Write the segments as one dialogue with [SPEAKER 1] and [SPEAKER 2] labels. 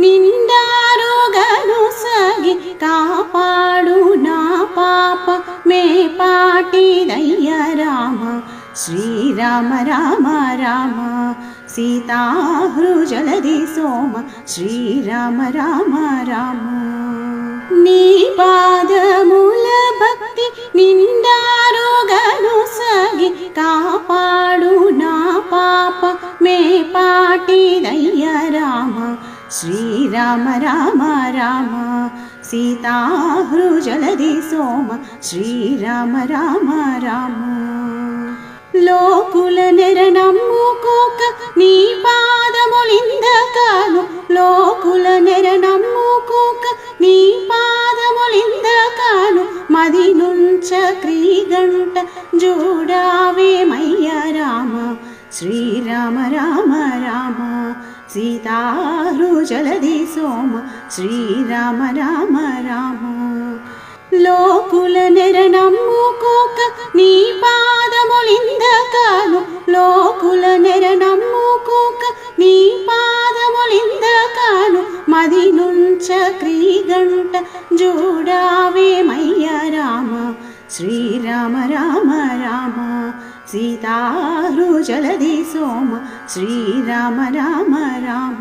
[SPEAKER 1] నిండారోగను సాగి కాపాడు నా పాప. మే పాటిదయ్య రామ. శ్రీరామ రామ రామ. సీతాహృజలది సోమ. శ్రీరామ రామ రామ. నీ పాదముల భక్తి నిండారోగను సాగి కాపాడు నా పాప. మే పాటిదయ్య రామ. శ్రీరామ రామ రామ సీతాహృజలది సోమ శ్రీరామ రామ రామ. లోకుల నెరనమ్ముకోక నీ పాదములిందకాలు లోకుల నెరనమ్ముకోక నీ పాదములిందకాలు మది నుంచ క్రీగంట జూడావేమయ్య రామ. శ్రీరామ రామ రామ సీతారు సీతారుజలది సోమ శ్రీరామ రామ రామ. లోకుల నెర నమ్ముకోక నీ పాదములిందకాను. లోకుల నెర నమ్ముకోక నీ పాదములిందకాను. మది నుంచ క్రీగంట జోడావేమయ్య రామ. శ్రీరామ రామ రామ. సీతారుజలది సోమ. శ్రీరామ రామ రామ.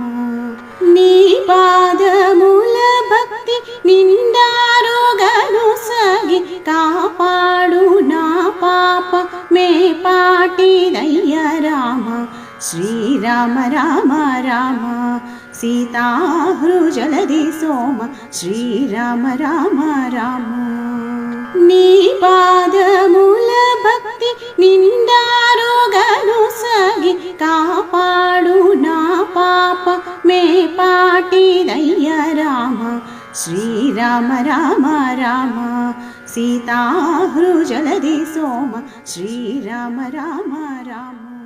[SPEAKER 1] నీ పాదముల భక్తి నిండారుగను సగి కాపాడు నా పాప. మే పాటిదయ్య రామ. శ్రీరామ రామ రామ. సీతాహృజలది సోమ. శ్రీరామ రామ రామ. నీ భక్తి నిండారోగను సగి కాపాడు నా పాప. మే పాటిదయ్య రామ. శ్రీరామ రామ రామ. సీతాహృజలది సోమ. శ్రీరామ రామ రామ.